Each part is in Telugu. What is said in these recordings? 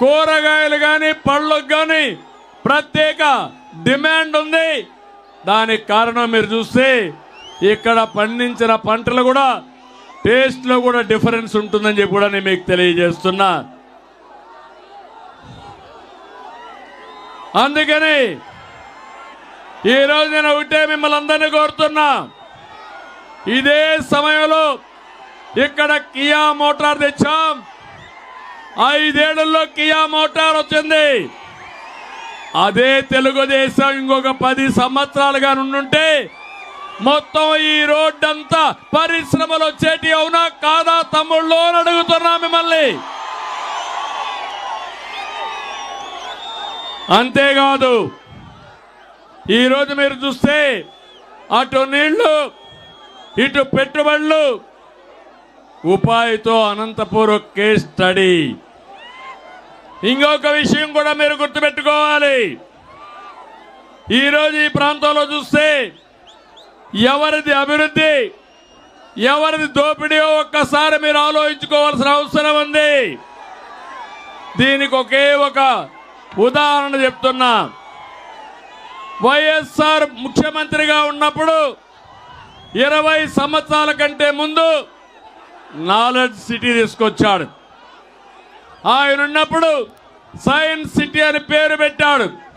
కూరగాయలు కానీ పళ్ళకు కానీ ప్రత్యేక డిమాండ్ ఉంది. దానికి కారణం మీరు చూస్తే ఇక్కడ పండించిన పంటలు కూడా టేస్ట్లో కూడా డిఫరెన్స్ ఉంటుందని చెప్పి కూడా నేను మీకు తెలియజేస్తున్నా. అందుకని ఈరోజు నేను ఒకటే మిమ్మల్ని అందరినీ కోరుతున్నా. ఇదే సమయంలో ఇక్కడ కియా మోటార్ తెచ్చాం. ఐదేళ్ళలో కియా మోటార్ వచ్చింది. అదే తెలుగుదేశం ఇంకొక పది సంవత్సరాలుగా నుండుంటే మొత్తం ఈ రోడ్డంతా పరిశ్రమలు వచ్చేటి అవునా కాదా తమ్ముళ్ళు అని అడుగుతున్నా మిమ్మల్ని. అంతేకాదు ఈరోజు మీరు చూస్తే అటు నీళ్ళు ఇటు పెట్టుబడులు ఉపాధితో అనంతపూర్ కేస్ స్టడీ. ఇంకొక విషయం కూడా మీరు గుర్తుపెట్టుకోవాలి. ఈరోజు ఈ ప్రాంతంలో చూస్తే ఎవరిది అభివృద్ధి ఎవరిది దోపిడీయో ఒక్కసారి మీరు ఆలోచించుకోవాల్సిన అవసరం ఉంది. దీనికి ఒకే ఒక ఉదాహరణ చెప్తున్నా. వైఎస్ఆర్ ముఖ్యమంత్రిగా ఉన్నప్పుడు ఇరవై సంవత్సరాల కంటే ముందు నాలెడ్జ్ సిటీ తీసుకొచ్చాడు. ఆయన ఉన్నప్పుడు సైన్స్ సిటీ అని పేరు పెట్టాడు.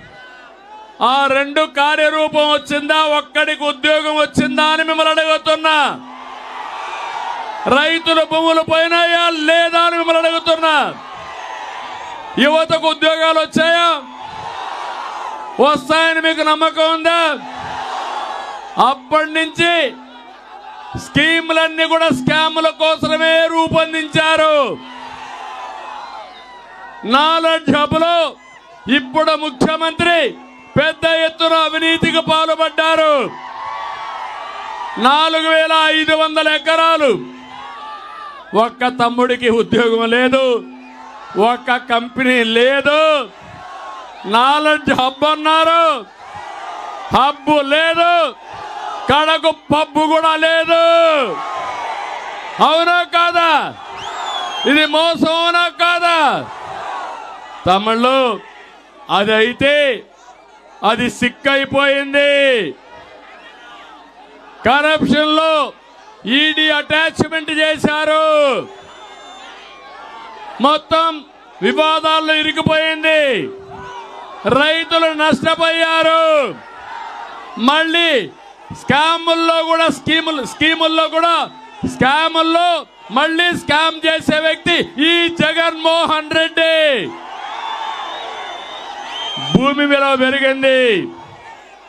ఆ రెండు కార్యరూపం వచ్చిందా ఒక్కడికి ఉద్యోగం వచ్చిందా అని మిమ్మల్ని అడుగుతున్నా. రైతుల భూములు పోయినాయా లేదా అని మిమ్మల్ని అడుగుతున్నా. యువతకు ఉద్యోగాలు వచ్చాయా? వస్తాయని మీకు నమ్మకం ఉందా? అప్పటి నుంచి స్కీములన్నీ కూడా స్కాముల కోసమే రూపొందించారు. నాలెడ్జ్ హబ్లో ఇప్పుడు ముఖ్యమంత్రి పెద్ద ఎత్తున అవినీతికి పాల్పడ్డారు. నాలుగు వేల ఐదు వందల ఎకరాలు. ఒక్క తమ్ముడికి ఉద్యోగం లేదు ఒక్క కంపెనీ లేదు. నాలెడ్జ్ హబ్ అన్నారు. హబ్బు లేదు. కడకు పబ్బు కూడా లేదు. అవునా కాదా? ఇది మోసం అవునా కాదా? తమిళ్ళు అది అయితే అది సిక్ అయిపోయింది కరప్షన్లో ఈడీ అటాచ్మెంట్ చేశారు. మొత్తం వివాదాల్లో ఇరిగిపోయింది. రైతులు నష్టపోయారు. మళ్ళీ స్కాముల్లో కూడా స్కీములు స్కీముల్లో కూడా స్కాముల్లో మళ్ళీ స్కామ్ చేసే వ్యక్తి ఈ జగన్మోహన్ రెడ్డి. భూమి విలువ పెరిగింది.